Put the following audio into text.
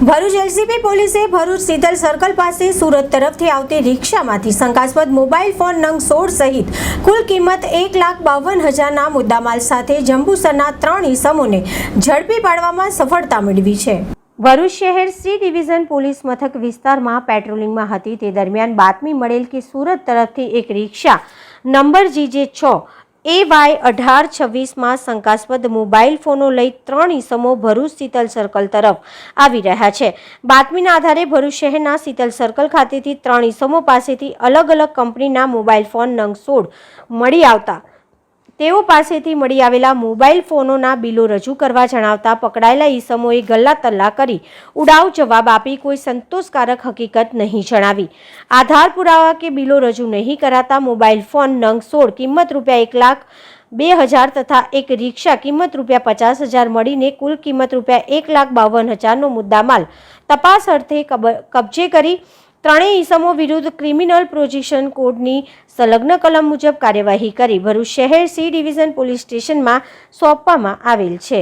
Bharuch LCB પોલીસે Bharuch Sheetal circle પાસે સુરત તરફથી આવતી રિક્ષામાંથી શંકાસ્પદ મોબાઈલ ફોન નંગ સોળ સહિત કુલ કિંમત એક લાખ બાવન હજારના મુદ્દામાલ સાથે જંબુસરના ત્રણ ઇસમોને ઝડપી પાડવામાં સફળતા મેળવી છે. ભરૂચ શહેર સી ડિવિઝન પોલીસ મથક વિસ્તારમાં પેટ્રોલિંગમાં હતી. તે દરમિયાન બાતમી મળેલ કે સુરત તરફથી એક રિક્ષા નંબર જીજે છ એ વાય અઢાર છવ્વીસમાં શંકાસ્પદ મોબાઈલ ફોનો લઈ ત્રણ ઈસમો ભરૂચ શીતલ સર્કલ તરફ આવી રહ્યા છે. બાતમીના આધારે ભરૂચ શહેરના શીતલ સર્કલ ખાતેથી ત્રણ ઈસમો પાસેથી અલગ અલગ કંપનીના મોબાઈલ ફોન નંગ સોળ મળી આવતા તેઓ પાસેથી મળી આવેલા મોબાઈલ ફોનોના બિલો રજૂ કરવા જણાવતા પકડાયેલા ઈસમોએ ગલ્લા તલ્લા કરી ઉડાવ જવાબ આપી કોઈ સંતોષકારક હકીકત નહીં જણાવી. આધાર પુરાવા કે બિલો રજૂ નહીં કરાતા મોબાઈલ ફોન નંગ સોળ કિંમત રૂપિયા એક લાખ બે હજાર તથા એક રિક્ષા કિંમત રૂપિયા પચાસ હજાર મળીને કુલ કિંમત રૂપિયા એક લાખ બાવન હજારનો મુદ્દામાલ તપાસ અર્થે કબ- કબજે કરી ત્રણેય ઈસમો વિરુદ્ધ ક્રિમિનલ પ્રોજિશન કોડની સંલગ્ન કલમ મુજબ કાર્યવાહી કરી ભરૂચ શહેર સી ડિવિઝન પોલીસ સ્ટેશનમાં સોંપવામાં આવેલ છે.